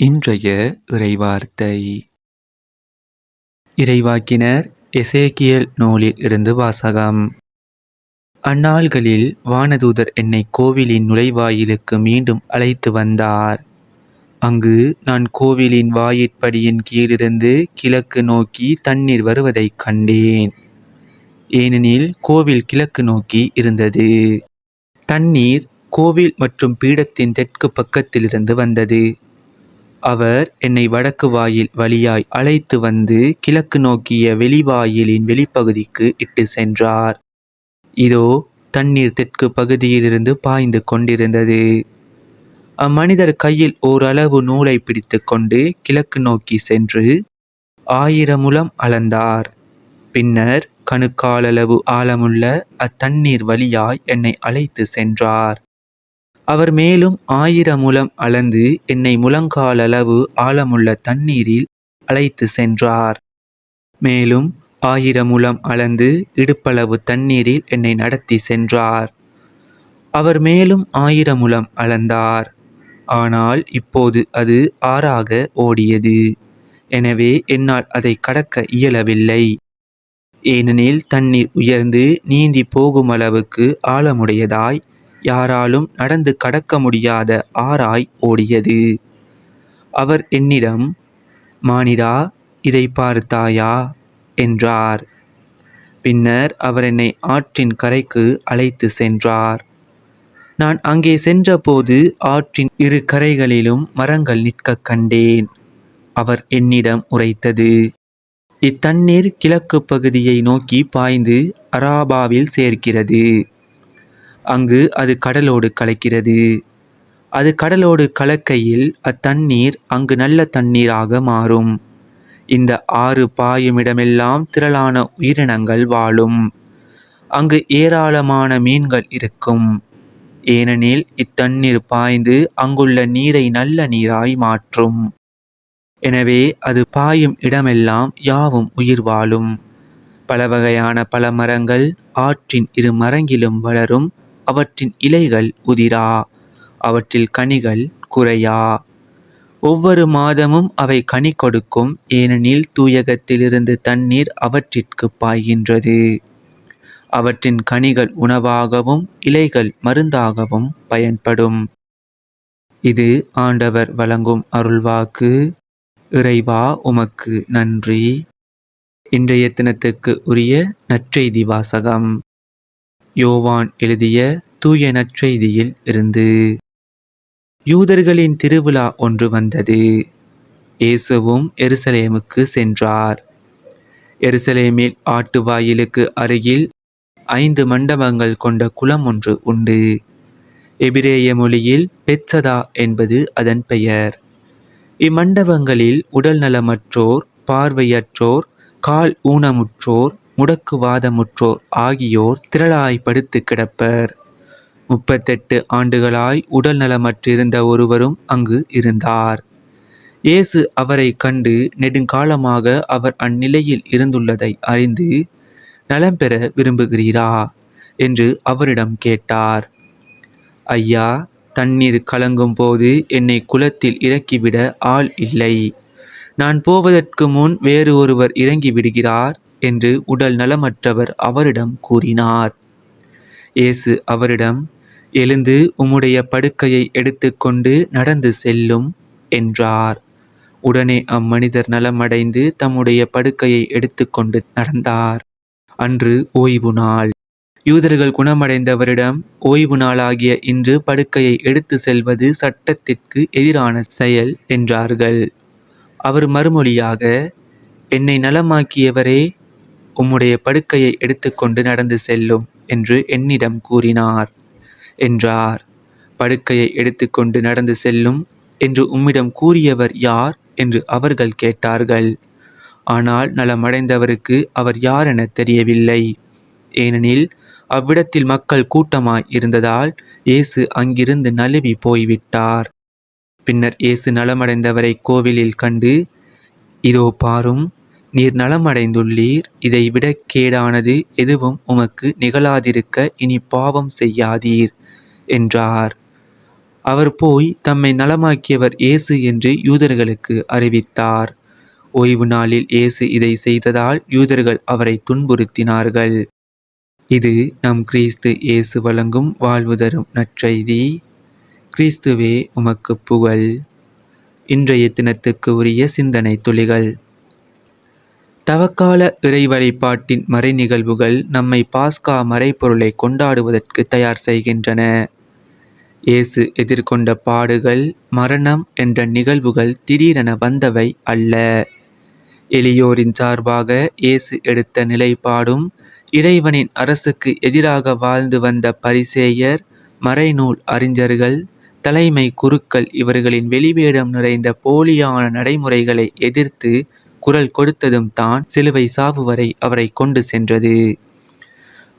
இன்றைய இறைவார்த்தை. இறைவாக்கினர் எசேக்கியல் நூலில் இருந்து வாசகம். அந்நாள்களில் வானதூதர் என்னை கோவிலின் நுழைவாயிலுக்கு மீண்டும் அழைத்து வந்தார். அங்கு நான் கோவிலின் வாயிற்படியின் கீழிருந்து கிழக்கு நோக்கி தண்ணீர் வருவதைக் கண்டேன். ஏனெனில் கோவில் கிழக்கு நோக்கி இருந்தது. தண்ணீர் கோவில் மற்றும் பீடத்தின் தெற்கு பக்கத்திலிருந்து வந்தது. அவர் என்னை வடக்கு வாயில் வழியாய் அழைத்து வந்து கிழக்கு நோக்கிய வெளிவாயிலின் வெளிப்பகுதிக்கு இட்டு சென்றார். இதோ தண்ணீர் தெற்கு பகுதியிலிருந்து பாய்ந்து கொண்டிருந்தது. அம்மனிதர் கையில் ஓரளவு நூலை பிடித்து கொண்டு கிழக்கு நோக்கி சென்று ஆயிரமுலம் அளந்தார். பின்னர் கணுக்காலளவு ஆழமுள்ள அத்தண்ணீர் வழியாய் என்னை அழைத்து சென்றார். அவர் மேலும் ஆயிரம் அளந்து என்னை முழங்காலளவு ஆழமுள்ள தண்ணீரில் அழைத்து சென்றார். மேலும் ஆயிரம் அளந்து இடுப்பளவு தண்ணீரில் என்னை நடத்தி சென்றார். அவர் மேலும் ஆயிரம் அளந்தார். ஆனால் இப்போது அது ஆறாக ஓடியது. எனவே என்னால் அதை கடக்க இயலவில்லை. ஏனெனில் தண்ணீர் உயர்ந்து நீந்தி போகும் அளவுக்கு ஆழமுடையதாய் யாராலும் நடந்து கடக்க முடியாத ஆறாய் ஓடியது. அவர் என்னிடம் மானிடா இதை பார்த்தாயா என்றார். பின்னர் அவர் என்னை ஆற்றின் கரைக்கு அழைத்து சென்றார். நான் அங்கே சென்றபோது ஆற்றின் இரு கரைகளிலும் மரங்கள் நிற்க கண்டேன். அவர் என்னிடம் உரைத்தது இத்தண்ணீர் கிழக்கு பகுதியை நோக்கி பாய்ந்து அராபாவில் சேர்க்கிறது அங்கு அது கடலோடு கலக்கிறது. அது கடலோடு கலக்கையில் அத்தண்ணீர் அங்கு நல்ல தண்ணீராக மாறும். இந்த ஆறு பாயும் இடமெல்லாம் திரளான உயிரினங்கள் வாழும். அங்கு ஏராளமான மீன்கள் இருக்கும். ஏனெனில் இத்தண்ணீர் பாய்ந்து அங்குள்ள நீரை நல்ல நீராய் மாற்றும். எனவே அது பாயும் இடமெல்லாம் யாவும் உயிர் வாழும். பல வகையான பல மரங்கள் ஆற்றின் இரு மரங்கிலும் வளரும் அவற்றின் இலைகள் உதிரா அவற்றில் கனிகள் குறையா. ஒவ்வொரு மாதமும் அவை கனி கொடுக்கும் ஏனெனில் தூயகத்திலிருந்து தண்ணீர் அவற்றிற்கு பாய்கின்றது. அவற்றின் கனிகள் உணவாகவும் இலைகள் மருந்தாகவும் பயன்படும். இது ஆண்டவர் வழங்கும் அருள்வாக்கு. இறைவா உமக்கு நன்றி. இன்றைய தினத்துக்கு உரிய நற்செய்தி வாசகம். யோவான் எழுதிய தூய நற்செய்தியில் இருந்து. யூதர்களின் திருவிழா ஒன்று வந்தது. இயேசுவும் எருசலேமுக்கு சென்றார். எருசலேமில் ஆட்டு வாயிலுக்கு அருகில் ஐந்து மண்டபங்கள் கொண்ட குளம் ஒன்று உண்டு. எபிரேய மொழியில் பெட்சதா என்பது அதன் பெயர். இம்மண்டபங்களில் உடல் நலமற்றோர் பார்வையற்றோர் கால் ஊனமுற்றோர் முடக்குவாதமுற்றோர் ஆகியோர் திரளாய் படுத்து கிடப்பர். முப்பத்தெட்டு ஆண்டுகளாய் உடல் நலமற்றிருந்த ஒருவரும் அங்கு இருந்தார். இயேசு அவரை கண்டு நெடுங்காலமாக அவர் அந்நிலையில் இருந்துள்ளதை அறிந்து நலம் பெற விரும்புகிறீரா? என்று அவரிடம் கேட்டார். ஐயா தண்ணீர் கலங்கும் போது என்னை குளத்தில் இறக்கிவிட ஆள் இல்லை. நான் போவதற்கு முன் வேறு ஒருவர் இறங்கி விடுகிறார் என்று உடல் நலமற்றவர் அவரிடம் கூறினார். இயேசு அவரிடம் எழுந்து உம்முடைய படுக்கையை எடுத்துக்கொண்டு நடந்து செல்லும் என்றார். உடனே அம்மனிதர் நலமடைந்து தம்முடைய படுக்கையை எடுத்துக்கொண்டு நடந்தார். அன்று ஓய்வு நாள். யூதர்கள் குணமடைந்தவரிடம் ஓய்வு நாளாகிய இன்று படுக்கையை எடுத்து செல்வது சட்டத்திற்கு எதிரான செயல் என்றார்கள். அவர் மறுமொழியாக என்னை நலமாக்கியவரே உம்முடைய படுக்கையை எடுத்துக்கொண்டு நடந்து செல்லும் என்று என்னிடம் கூறினார். என்றார். படுக்கையை எடுத்துக்கொண்டு நடந்து செல்லும் என்று உம்மிடம் கூறியவர் யார் என்று அவர்கள் கேட்டார்கள். ஆனால் நலமடைந்தவருக்கு அவர் யார் என தெரியவில்லை. ஏனெனில் அவ்விடத்தில் மக்கள் கூட்டமாய் இருந்ததால் இயேசு அங்கிருந்து நழுவி போய்விட்டார். பின்னர் இயேசு நலமடைந்தவரை கோவிலில் கண்டு இதோ பாரும் நீர் நலமடைந்துள்ளீர். இதைவிடக் கேடானது எதுவும் உமக்கு நிகழாதிருக்க இனி பாவம் செய்யாதீர் என்றார். அவர் போய் தம்மை நலமாக்கியவர் இயேசு என்று யூதர்களுக்கு அறிவித்தார். ஓய்வு நாளில் இயேசு இதை செய்ததால் யூதர்கள் அவரை துன்புறுத்தினார்கள். இது நம் கிறிஸ்து இயேசு வழங்கும் வாழ்வு தரும் நற்செய்தி. கிறிஸ்துவே உமக்கு புகழ். இன்றைய தினத்துக்கு உரிய சிந்தனை துளிகள். தவக்கால இறை வழிபாட்டின் மறை நிகழ்வுகள் நம்மை பாஸ்கா மறைப்பொருளை கொண்டாடுவதற்கு தயார் செய்கின்றன. இயேசு எதிர்கொண்ட பாடுகள் மரணம் என்ற நிகழ்வுகள் திடீரென வந்தவை அல்ல. எளியோரின் சார்பாக இயேசு எடுத்த நிலைப்பாடும் இறைவனின் அரசுக்கு எதிராக வாழ்ந்து வந்த பரிசேயர் மறைநூல் அறிஞர்கள் தலைமை குருக்கள் இவர்களின் வெளிவேடம் நிறைந்த போலியான நடைமுறைகளை எதிர்த்து குரல் கொடுத்ததும் தான் சிலுவை சாவு வரை அவரை கொண்டு சென்றது.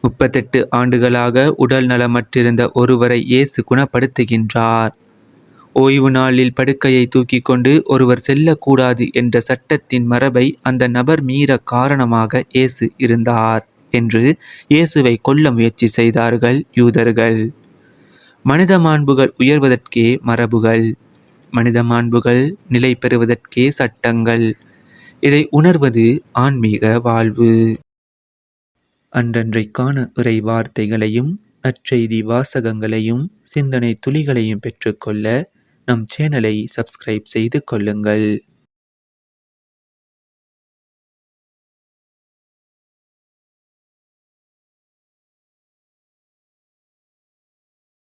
முப்பத்தெட்டு ஆண்டுகளாக உடல் நலமற்றிருந்த ஒருவரை இயேசு குணப்படுத்துகின்றார். ஓய்வு நாளில் படுக்கையை தூக்கி கொண்டு ஒருவர் செல்லக்கூடாது என்ற சட்டத்தின் மரபை அந்த நபர் மீற காரணமாக இயேசு இருந்தார் என்று இயேசுவை கொல்ல முயற்சி செய்தார்கள் யூதர்கள். மனித மாண்புகள் உயர்வதற்கே மரபுகள். மனித மாண்புகள் நிலை பெறுவதற்கே சட்டங்கள். இதை உணர்வது ஆன்மீக வாழ்வு. அன்றன்றைக்கான இறை வார்த்தைகளையும் நற்செய்தி வாசகங்களையும் சிந்தனை துளிகளையும் பெற்றுக்கொள்ள நம் சேனலை சப்ஸ்கிரைப் செய்து கொள்ளுங்கள்.